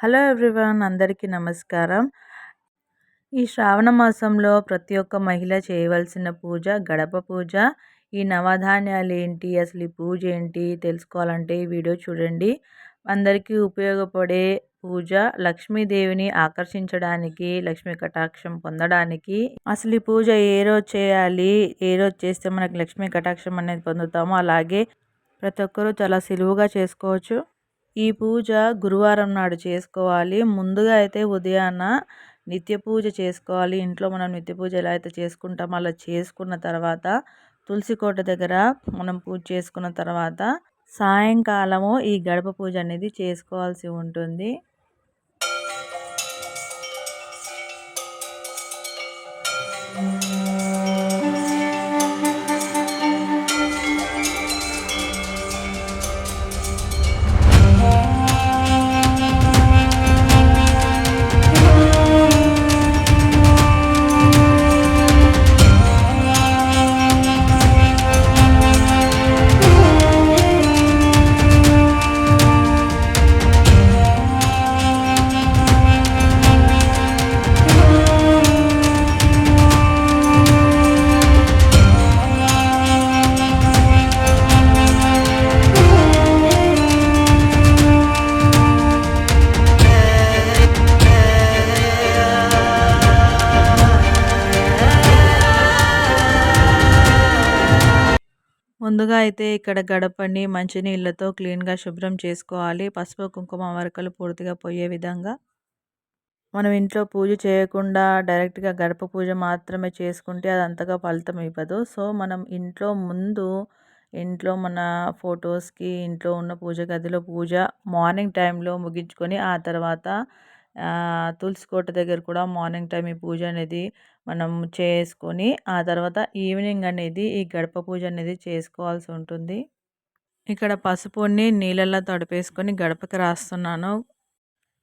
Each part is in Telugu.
హలో ఎవ్రీవన్ అందరికీ నమస్కారం. ఈ శ్రావణ మాసంలో ప్రతి ఒక్క మహిళ చేయవలసిన పూజ గడప పూజ. ఈ నవధాన్యాలు ఏంటి అసలు ఈ పూజ ఏంటి తెలుసుకోవాలంటే ఈ వీడియో చూడండి. అందరికీ ఉపయోగపడే పూజ లక్ష్మీదేవిని ఆకర్షించడానికి లక్ష్మీ కటాక్షం పొందడానికి. అసలు ఈ పూజ ఏ రోజు చేయాలి ఏ రోజు చేస్తే మనకు లక్ష్మీ కటాక్షం అనేది పొందుతామో అలాగే ప్రతి ఒక్కరూ చాలా సులువుగా చేసుకోవచ్చు. ఈ పూజ గురువారం నాడు చేసుకోవాలి. ముందుగా అయితే ఉదయాన్న నిత్య పూజ చేసుకోవాలి. ఇంట్లో మనం నిత్య పూజ ఎలా అయితే చేసుకుంటామో అలా చేసుకున్న తర్వాత తులసి కోట దగ్గర మనం పూజ చేసుకున్న తర్వాత సాయంకాలము ఈ గడప పూజ అనేది చేసుకోవాల్సి ఉంటుంది. ముందుగా అయితే ఇక్కడ గడపని మంచినీళ్ళతో క్లీన్గా శుభ్రం చేసుకోవాలి. పసుపు కుంకుమ వరకలు పూర్తిగా పోయే విధంగా. మనం ఇంట్లో పూజ చేయకుండా డైరెక్ట్గా గడప పూజ మాత్రమే చేసుకుంటే అది అంతగా ఫలితం ఇవ్వదు. సో మనం ఇంట్లో ముందు ఇంట్లో మన ఫొటోస్కి ఇంట్లో ఉన్న పూజ గదిలో పూజ మార్నింగ్ టైంలో ముగించుకొని ఆ తర్వాత తులసి కోట దగ్గర కూడా మార్నింగ్ టైం ఈ పూజ అనేది మనం చేసుకొని ఆ తర్వాత ఈవినింగ్ అనేది ఈ గడప పూజ అనేది చేసుకోవాల్సి ఉంటుంది. ఇక్కడ పసుపుని నీళ్ళల్లో తడిపేసుకొని గడపకి రాస్తున్నాను.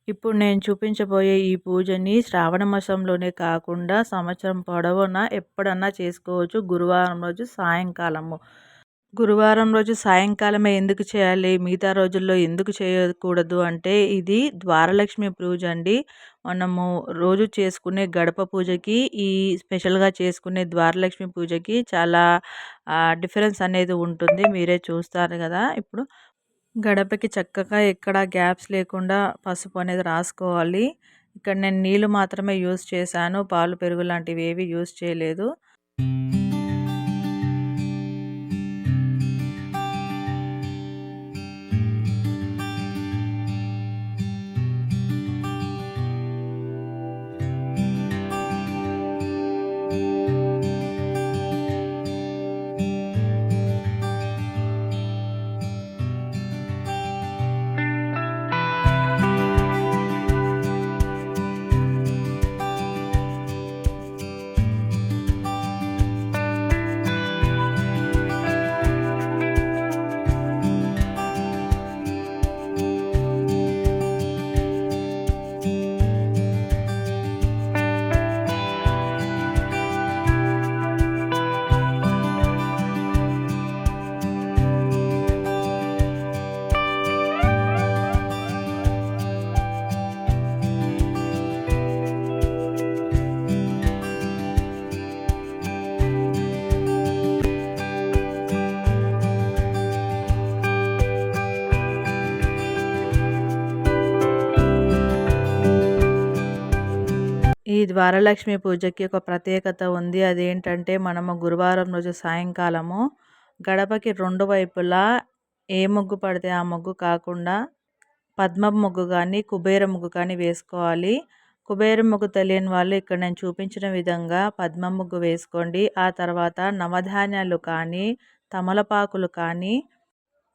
ఇప్పుడు నేను చూపించబోయే ఈ పూజని శ్రావణ మాసంలోనే కాకుండా సంవత్సరం పొడవునా ఎప్పుడన్నా చేసుకోవచ్చు. గురువారం రోజు సాయంకాలము. గురువారం రోజు సాయంకాలమే ఎందుకు చేయాలి? మిగతా రోజుల్లో ఎందుకు చేయకూడదు? అంటే ఇది ద్వారలక్ష్మి పూజ అండి. మనము రోజు చేసుకునే గడప పూజకి ఈ స్పెషల్గా చేసుకునే ద్వారలక్ష్మి పూజకి చాలా డిఫరెన్స్ అనేది ఉంటుంది. మీరే చూస్తారు కదా! ఇప్పుడు గడపకి చక్కగా ఎక్కడ గ్యాప్స్ లేకుండా పసుపు అనేది రాసుకోవాలి. ఇక్కడ నేను నీళ్ళు మాత్రమే యూస్ చేశాను. పాలు పెరుగు లాంటివి ఏవి యూస్ చేయలేదు. ఈ ద్వారలక్ష్మి పూజకి ఒక ప్రత్యేకత ఉంది. అదేంటంటే మనము గురువారం రోజు సాయంకాలము గడపకి రెండు వైపులా ఏ ముగ్గు పడితే ఆ ముగ్గు కాకుండా పద్మ ముగ్గు కానీ కుబేర ముగ్గు కానీ వేసుకోవాలి. కుబేర ముగ్గు తెలియని వాళ్ళు ఇక్కడ నేను చూపించిన విధంగా పద్మ ముగ్గు వేసుకోండి. ఆ తర్వాత నవధాన్యాలు కానీ తమలపాకులు కానీ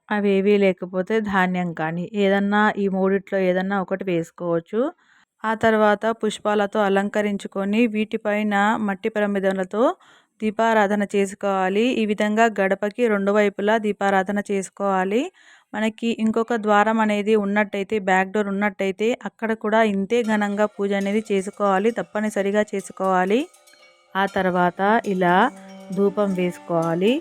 అవి ఏవీ లేకపోతే ధాన్యం కానీ ఏదన్నా ఈ మూడిట్లో ఏదన్నా ఒకటి వేసుకోవచ్చు. ఆ తర్వాత పుష్పాలతో అలంకరించుకొని వీటిపైన మట్టి ప్రమిదలతో దీపారాధన చేసుకోవాలి. ఈ విధంగా గడపకి రెండు వైపులా దీపారాధన చేసుకోవాలి. మనకి ఇంకొక ద్వారం అనేది ఉన్నట్టయితే బ్యాక్ డోర్ ఉన్నట్టయితే అక్కడ కూడా ఇంతే ఘనంగా పూజ అనేది చేసుకోవాలి. తప్పనిసరిగా చేసుకోవాలి. ఆ తర్వాత ఇలా ధూపం వేసుకోవాలి.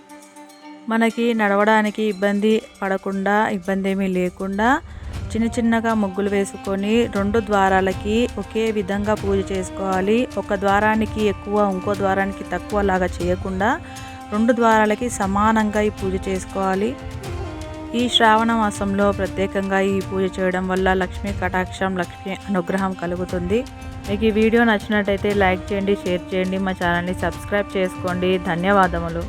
మనకి నడవడానికి ఇబ్బంది పడకుండా ఇబ్బంది ఏమీ లేకుండా చిన్న చిన్నగా ముగ్గులు వేసుకొని రెండు ద్వారాలకి ఒకే విధంగా పూజ చేసుకోవాలి. ఒక ద్వారానికి ఎక్కువ ఇంకో ద్వారానికి తక్కువ లాగా చేయకుండా రెండు ద్వారాలకి సమానంగా ఈ పూజ చేసుకోవాలి. ఈ శ్రావణ మాసంలో ప్రత్యేకంగా ఈ పూజ చేయడం వల్ల లక్ష్మీ కటాక్షం లక్ష్మీ అనుగ్రహం కలుగుతుంది. మీకు ఈ వీడియో నచ్చినట్టయితే లైక్ చేయండి షేర్ చేయండి. మా ఛానల్ని సబ్స్క్రైబ్ చేసుకోండి. ధన్యవాదములు.